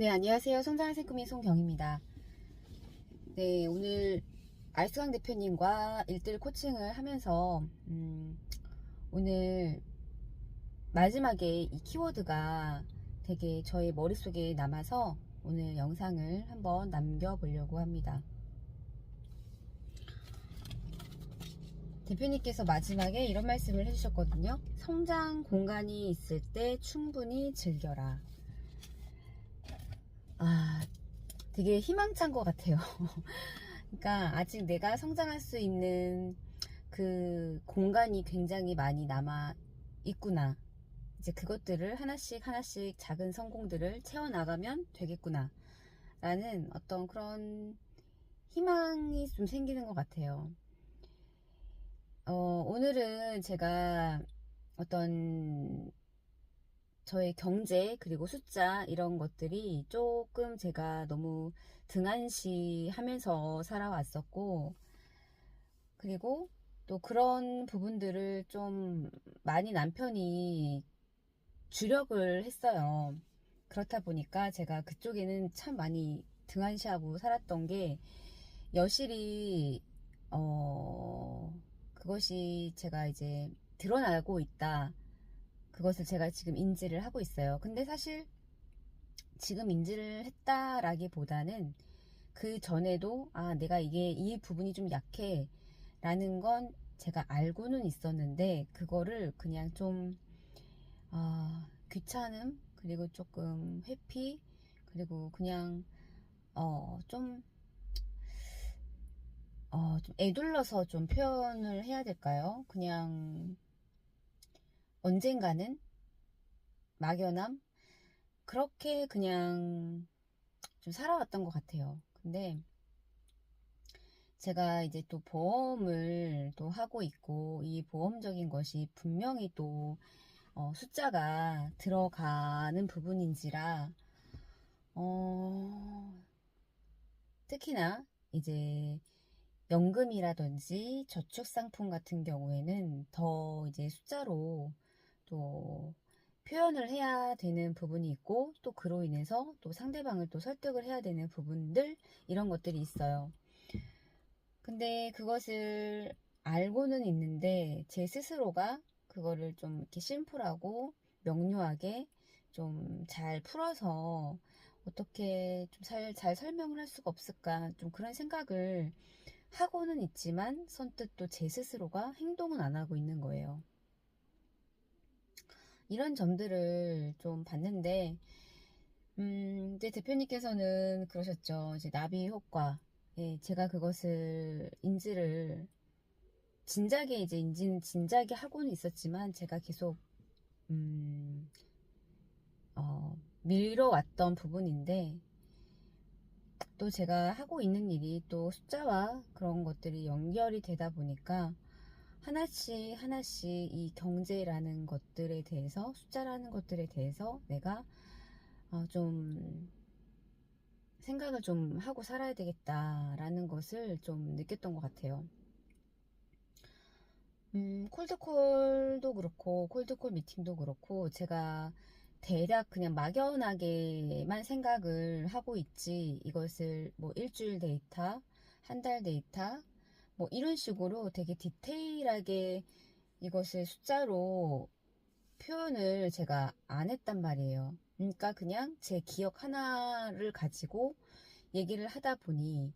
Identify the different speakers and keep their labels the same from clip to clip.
Speaker 1: 네, 안녕하세요. 성장한 새꿈이 송경입니다. 네, 오늘 알스강 대표님과 일대일 코칭을 하면서, 음, 오늘 마지막에 이 키워드가 되게 저의 머릿속에 남아서 오늘 영상을 한번 남겨보려고 합니다. 대표님께서 마지막에 이런 말씀을 해주셨거든요. 성장 공간이 있을 때 충분히 즐겨라. 아, 되게 희망찬 것 같아요. 그러니까 아직 내가 성장할 수 있는 그 공간이 굉장히 많이 남아 있구나. 이제 그것들을 하나씩 하나씩 작은 성공들을 채워나가면 되겠구나. 라는 어떤 그런 희망이 좀 생기는 것 같아요. 어, 오늘은 제가 어떤 저의 경제 그리고 숫자 이런 것들이 조금 제가 너무 등한시 하면서 살아왔었고 그리고 또 그런 부분들을 좀 많이 남편이 주력을 했어요. 그렇다 보니까 제가 그쪽에는 참 많이 등한시하고 살았던 게 여실히 어 그것이 제가 이제 드러나고 있다. 그것을 제가 지금 인지를 하고 있어요. 근데 사실 지금 인지를 했다라기보다는 그 전에도 아 내가 이게 이 부분이 좀 약해 라는 건 제가 알고는 있었는데 그거를 그냥 좀 아, 귀찮음 그리고 조금 회피 그리고 그냥 어좀 어, 좀 애둘러서 좀 표현을 해야 될까요? 그냥 언젠가는 막연함 그렇게 그냥 좀 살아왔던 것 같아요. 근데 제가 이제 또 보험을 또 하고 있고 이 보험적인 것이 분명히 또 어, 숫자가 들어가는 부분인지라 어, 특히나 이제 연금이라든지 저축 상품 같은 경우에는 더 이제 숫자로 또 표현을 해야 되는 부분이 있고 또 그로 인해서 또 상대방을 또 설득을 해야 되는 부분들 이런 것들이 있어요. 근데 그것을 알고는 있는데 제 스스로가 그거를 좀 이렇게 심플하고 명료하게 좀 잘 풀어서 어떻게 좀잘 잘 설명을 할 수가 없을까 좀 그런 생각을 하고는 있지만 선뜻 또 제 스스로가 행동은 안 하고 있는 거예요. 이런 점들을 좀 봤는데, 음, 이제 대표님께서는 그러셨죠. 이제 나비 효과. 예, 제가 그것을 인지를 진작에 이제 인지는 진작에 하고는 있었지만 제가 계속 음, 어, 밀어왔던 부분인데 또 제가 하고 있는 일이 또 숫자와 그런 것들이 연결이 되다 보니까 하나씩 하나씩 이 경제라는 것들에 대해서 숫자라는 것들에 대해서 내가 어, 좀 생각을 좀 하고 살아야 되겠다라는 것을 좀 느꼈던 것 같아요. 음, 콜드콜도 그렇고, 콜드콜 미팅도 그렇고, 제가 대략 그냥 막연하게만 생각을 하고 있지, 이것을 뭐 일주일 데이터, 한 달 데이터, 뭐 이런 식으로 되게 디테일하게 이것을 숫자로 표현을 제가 안 했단 말이에요. 그러니까 그냥 제 기억 하나를 가지고 얘기를 하다 보니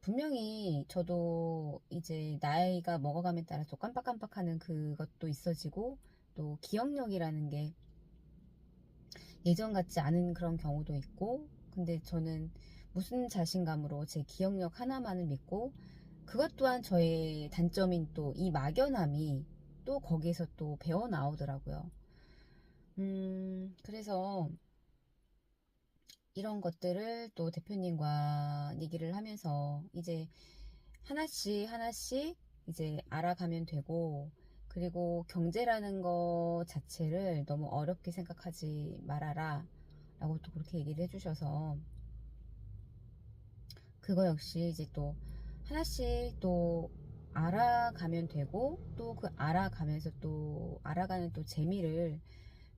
Speaker 1: 분명히 저도 이제 나이가 먹어감에 따라서 깜빡깜빡하는 그것도 있어지고 또 기억력이라는 게 예전 같지 않은 그런 경우도 있고 근데 저는 무슨 자신감으로 제 기억력 하나만을 믿고 그것 또한 저의 단점인 또 이 막연함이 또 거기에서 또 배워 나오더라고요. 음, 그래서 이런 것들을 또 대표님과 얘기를 하면서 이제 하나씩 하나씩 이제 알아가면 되고 그리고 경제라는 것 자체를 너무 어렵게 생각하지 말아라 라고 또 그렇게 얘기를 해주셔서 그거 역시 이제 또 하나씩 또 알아가면 되고 또 그 알아가면서 또 알아가는 또 재미를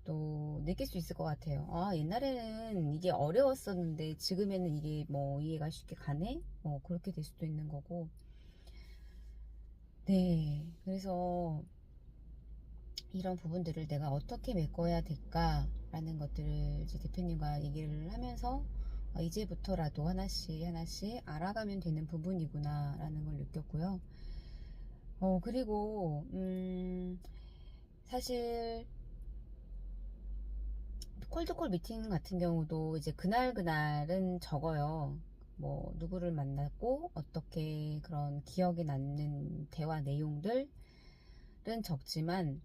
Speaker 1: 또 느낄 수 있을 것 같아요. 아, 옛날에는 이게 어려웠었는데 지금에는 이게 뭐 이해가 쉽게 가네? 뭐 그렇게 될 수도 있는 거고. 네. 그래서 이런 부분들을 내가 어떻게 메꿔야 될까라는 것들을 이제 대표님과 얘기를 하면서 어, 이제부터라도 하나씩 하나씩 알아가면 되는 부분이구나라는 걸 느꼈고요. 어, 그리고, 음, 사실, 콜드콜 미팅 같은 경우도 이제 그날 그날은 적어요. 뭐 누구를 만났고 어떻게 그런 기억에 남는 대화 내용들은 적지만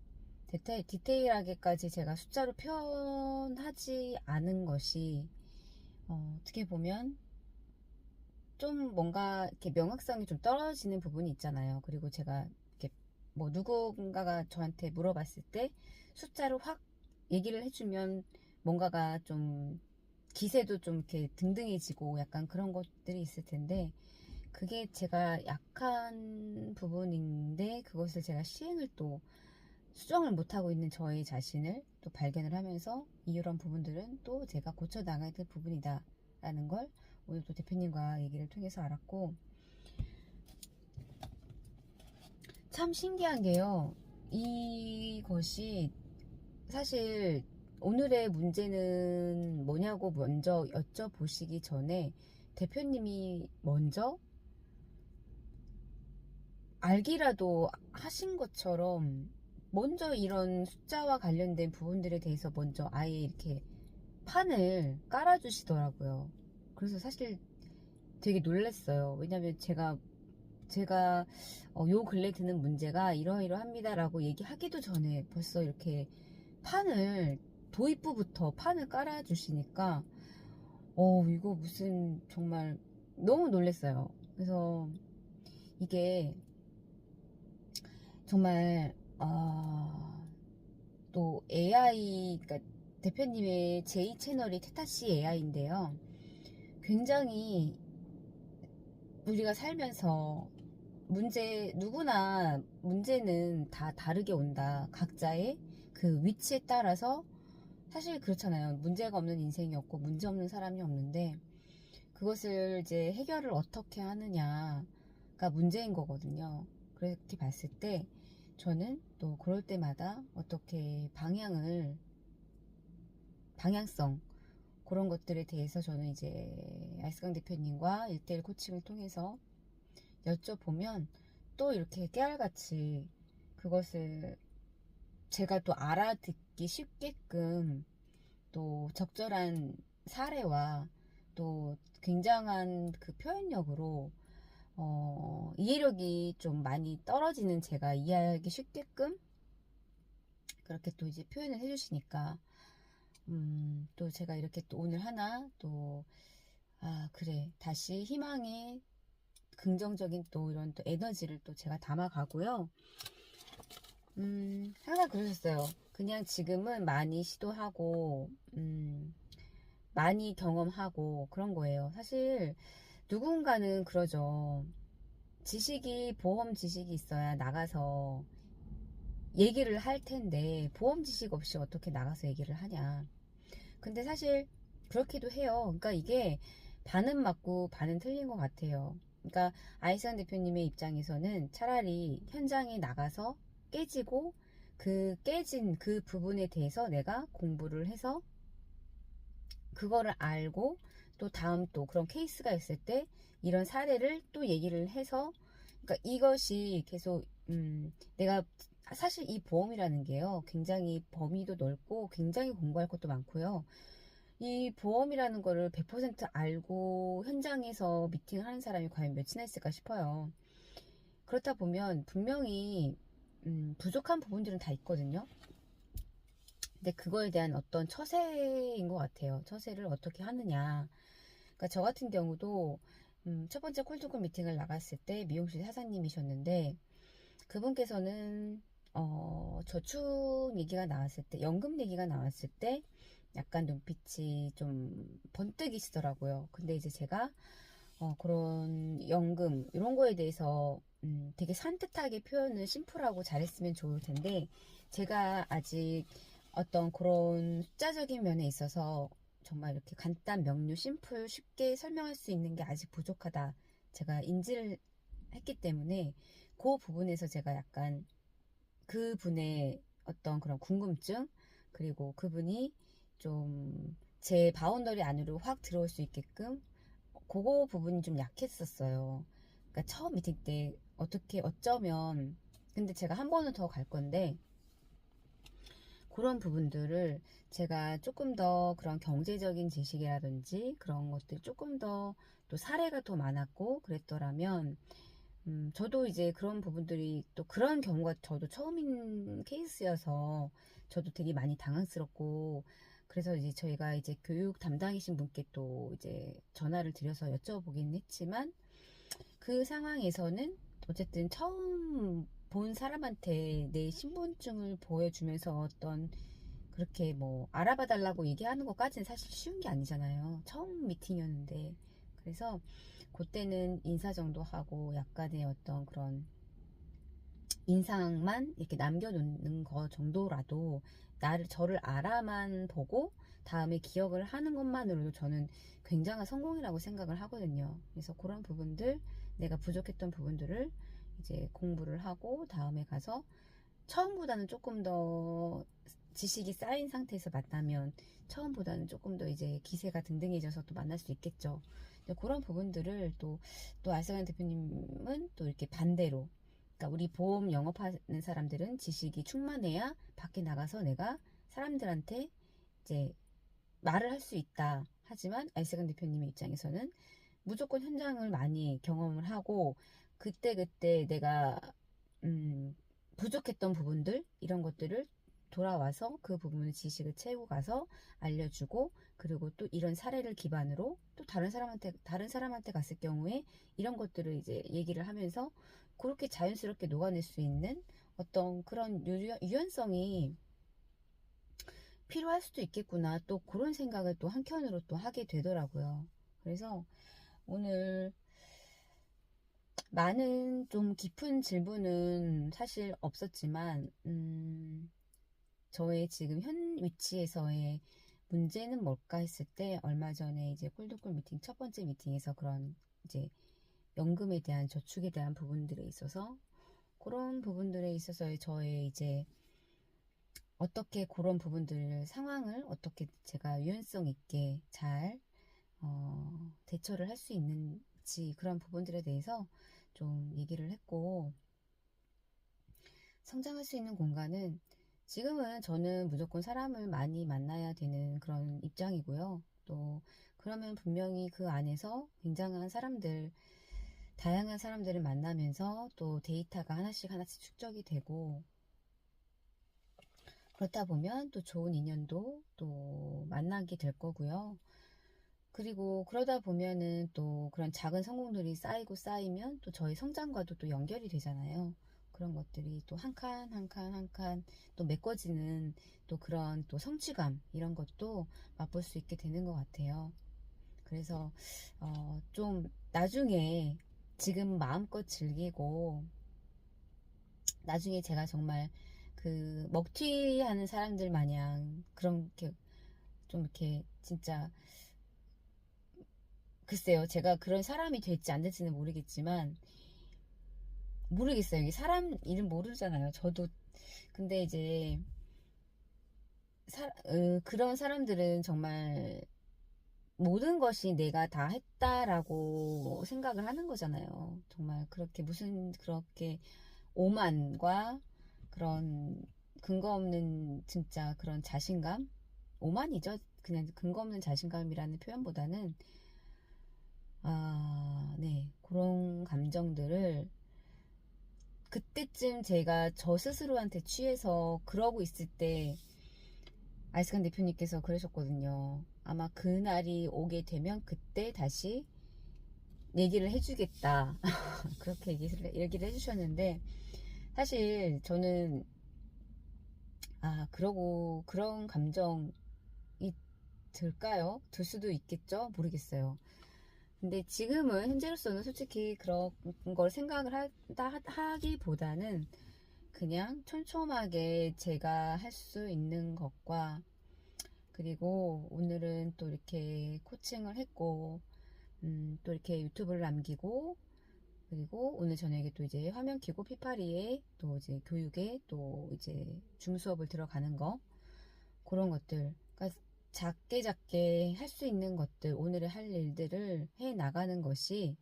Speaker 1: 디테일, 디테일하게까지 제가 숫자로 표현하지 않은 것이 어, 어떻게 보면 좀 뭔가 이렇게 명확성이 좀 떨어지는 부분이 있잖아요. 그리고 제가 이렇게 뭐 누군가가 저한테 물어봤을 때 숫자로 확 얘기를 해주면 뭔가가 좀 기세도 좀 이렇게 등등해지고 약간 그런 것들이 있을 텐데 그게 제가 약한 부분인데 그것을 제가 시행을 또 수정을 못하고 있는 저의 자신을 또 발견을 하면서 이런 부분들은 또 제가 고쳐 나가야 될 부분이다 라는 걸 오늘 또 대표님과 얘기를 통해서 알았고 참 신기한 게요. 이것이 사실 오늘의 문제는 뭐냐고 먼저 여쭤보시기 전에 대표님이 먼저 알기라도 하신 것처럼 먼저 이런 숫자와 관련된 부분들에 대해서 먼저 아예 이렇게 판을 깔아주시더라고요. 그래서 사실 되게 놀랐어요. 왜냐면 제가 제가 어, 요 근래 드는 문제가 이러이러합니다라고 얘기하기도 전에 벌써 이렇게 판을 도입부부터 판을 깔아주시니까 어 이거 무슨 정말 너무 놀랐어요. 그래서 이게 정말 아, 또 AI 그러니까 대표님의 제2 채널이 테타씨 AI인데요. 굉장히 우리가 살면서 문제 누구나 문제는 다 다르게 온다. 각자의 그 위치에 따라서 사실 그렇잖아요. 문제가 없는 인생이 없고 문제 없는 사람이 없는데 그것을 이제 해결을 어떻게 하느냐가 문제인 거거든요. 그렇게 봤을 때 저는 또 그럴 때마다 어떻게 방향을 방향성 그런 것들에 대해서 저는 이제 아이스강 대표님과 1대1 코칭을 통해서 여쭤보면 또 이렇게 깨알같이 그것을 제가 또 알아듣기 쉽게끔 또 적절한 사례와 또 굉장한 그 표현력으로 어, 이해력이 좀 많이 떨어지는 제가 이해하기 쉽게끔 그렇게 또 이제 표현을 해주시니까 음, 또 제가 이렇게 또 오늘 하나 또 아, 그래. 다시 희망의 긍정적인 또 이런 또 에너지를 또 제가 담아가고요. 음, 항상 그러셨어요. 그냥 지금은 많이 시도하고, 음, 많이 경험하고 그런 거예요. 사실 누군가는 그러죠. 지식이, 보험 지식이 있어야 나가서 얘기를 할 텐데, 보험 지식 없이 어떻게 나가서 얘기를 하냐. 근데 사실 그렇기도 해요. 그러니까 이게 반은 맞고 반은 틀린 것 같아요. 그러니까 아이스한 대표님의 입장에서는 차라리 현장에 나가서 깨지고 그 깨진 그 부분에 대해서 내가 공부를 해서 그거를 알고 또 다음 또 그런 케이스가 있을 때 이런 사례를 또 얘기를 해서 그러니까 이것이 계속 음 내가 사실 이 보험이라는 게요 굉장히 범위도 넓고 굉장히 공부할 것도 많고요 이 보험이라는 거를 100% 알고 현장에서 미팅을 하는 사람이 과연 몇이나 있을까 싶어요 그렇다 보면 분명히 음, 부족한 부분들은 다 있거든요. 근데 그거에 대한 어떤 처세인 것 같아요. 처세를 어떻게 하느냐. 그러니까 저 같은 경우도 음, 첫 번째 콜드콜 미팅을 나갔을 때 미용실 사장님이셨는데 그분께서는 어, 저축 얘기가 나왔을 때 연금 얘기가 나왔을 때 약간 눈빛이 좀 번뜩이시더라고요. 근데 이제 제가 어, 그런 연금 이런 거에 대해서 음, 되게 산뜻하게 표현을 심플하고 잘했으면 좋을 텐데 제가 아직 어떤 그런 숫자적인 면에 있어서 정말 이렇게 간단, 명료, 심플, 쉽게 설명할 수 있는 게 아직 부족하다. 제가 인지를 했기 때문에 그 부분에서 제가 약간 그 분의 어떤 그런 궁금증 그리고 그분이 좀 제 바운더리 안으로 확 들어올 수 있게끔 그거 부분이 좀 약했었어요. 그러니까 처음 미팅 때 어떻게 어쩌면 근데 제가 한 번은 더 갈 건데 그런 부분들을 제가 조금 더 그런 경제적인 지식이라든지 그런 것들 조금 더 또 사례가 더 많았고 그랬더라면 음, 저도 이제 그런 부분들이 또 그런 경우가 저도 처음인 케이스여서 저도 되게 많이 당황스럽고 그래서 이제 저희가 이제 교육 담당이신 분께 또 이제 전화를 드려서 여쭤보긴 했지만 그 상황에서는 어쨌든 처음 본 사람한테 내 신분증을 보여주면서 어떤 그렇게 뭐 알아봐 달라고 얘기하는 것까지는 사실 쉬운 게 아니잖아요. 처음 미팅이었는데. 그래서 그때는 인사 정도 하고 약간의 어떤 그런 인상만 이렇게 남겨놓는 거 정도라도 나를 저를 알아만 보고 다음에 기억을 하는 것만으로도 저는 굉장한 성공이라고 생각을 하거든요. 그래서 그런 부분들 내가 부족했던 부분들을 이제 공부를 하고 다음에 가서 처음보다는 조금 더 지식이 쌓인 상태에서 만나면 처음보다는 조금 더 이제 기세가 등등해져서 또 만날 수 있겠죠. 그런 부분들을 또, 또 알사관 대표님은 또 이렇게 반대로 그러니까 우리 보험 영업하는 사람들은 지식이 충만해야 밖에 나가서 내가 사람들한테 이제 말을 할 수 있다. 하지만 알세간 대표님의 입장에서는 무조건 현장을 많이 경험을 하고 그때그때 내가 음, 부족했던 부분들 이런 것들을 돌아와서 그 부분을 지식을 채우고 가서 알려주고 그리고 또 이런 사례를 기반으로 또 다른 사람한테 다른 사람한테 갔을 경우에 이런 것들을 이제 얘기를 하면서 그렇게 자연스럽게 녹아낼 수 있는 어떤 그런 유연, 유연성이 필요할 수도 있겠구나 또 그런 생각을 또 한켠으로 또 하게 되더라고요. 그래서 오늘 많은 좀 깊은 질문은 사실 없었지만 음, 저의 지금 현 위치에서의 문제는 뭘까 했을 때 얼마 전에 이제 콜드콜 미팅 첫 번째 미팅에서 그런 이제 연금에 대한 저축에 대한 부분들에 있어서 그런 부분들에 있어서 저의 이제 어떻게 그런 부분들 상황을 어떻게 제가 유연성 있게 잘 어, 대처를 할 수 있는지 그런 부분들에 대해서 좀 얘기를 했고 성장할 수 있는 공간은 지금은 저는 무조건 사람을 많이 만나야 되는 그런 입장이고요. 또 그러면 분명히 그 안에서 굉장한 사람들 다양한 사람들을 만나면서 또 데이터가 하나씩 하나씩 축적이 되고 그렇다 보면 또 좋은 인연도 또 만나게 될 거고요. 그리고 그러다 보면은 또 그런 작은 성공들이 쌓이고 쌓이면 또 저희 성장과도 또 연결이 되잖아요. 그런 것들이 또 한 칸 한 칸 한 칸 또 메꿔지는 또 그런 또 성취감 이런 것도 맛볼 수 있게 되는 것 같아요. 그래서 어, 좀 나중에 지금 마음껏 즐기고 나중에 제가 정말 그 먹튀하는 사람들 마냥 그렇게 좀 이렇게 진짜 글쎄요 제가 그런 사람이 될지 안 될지는 모르겠지만 모르겠어요 사람 이름 모르잖아요 저도 근데 이제 사, 어, 그런 사람들은 정말 모든 것이 내가 다 했다라고 생각을 하는 거잖아요. 정말 그렇게 무슨 그렇게 오만과 그런 근거 없는 진짜 그런 자신감? 오만이죠. 그냥 근거 없는 자신감이라는 표현보다는 아, 네. 그런 감정들을 그때쯤 제가 저 스스로한테 취해서 그러고 있을 때 아이스칸 대표님께서 그러셨거든요. 아마 그날이 오게 되면 그때 다시 얘기를 해주겠다. 그렇게 얘기를, 얘기를 해주셨는데, 사실 저는, 아, 그러고, 그런 감정이 들까요? 들 수도 있겠죠? 모르겠어요. 근데 지금은, 현재로서는 솔직히 그런 걸 생각을 하, 하기보다는 그냥 촘촘하게 제가 할 수 있는 것과 그리고 오늘은 또 이렇게 코칭을 했고 음, 또 이렇게 유튜브를 남기고 그리고 오늘 저녁에 또 이제 화면 키고 피파리에 또 이제 교육에 또 이제 줌 수업을 들어가는 거 그런 것들. 그러니까 작게 작게 할 수 있는 것들 오늘의 할 일들을 해 나가는 것이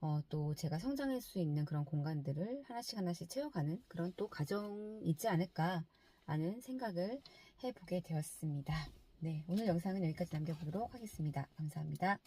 Speaker 1: 어, 또 제가 성장할 수 있는 그런 공간들을 하나씩 하나씩 채워가는 그런 또 과정이지 않을까 하는 생각을 해보게 되었습니다. 네, 오늘 영상은 여기까지 남겨보도록 하겠습니다. 감사합니다.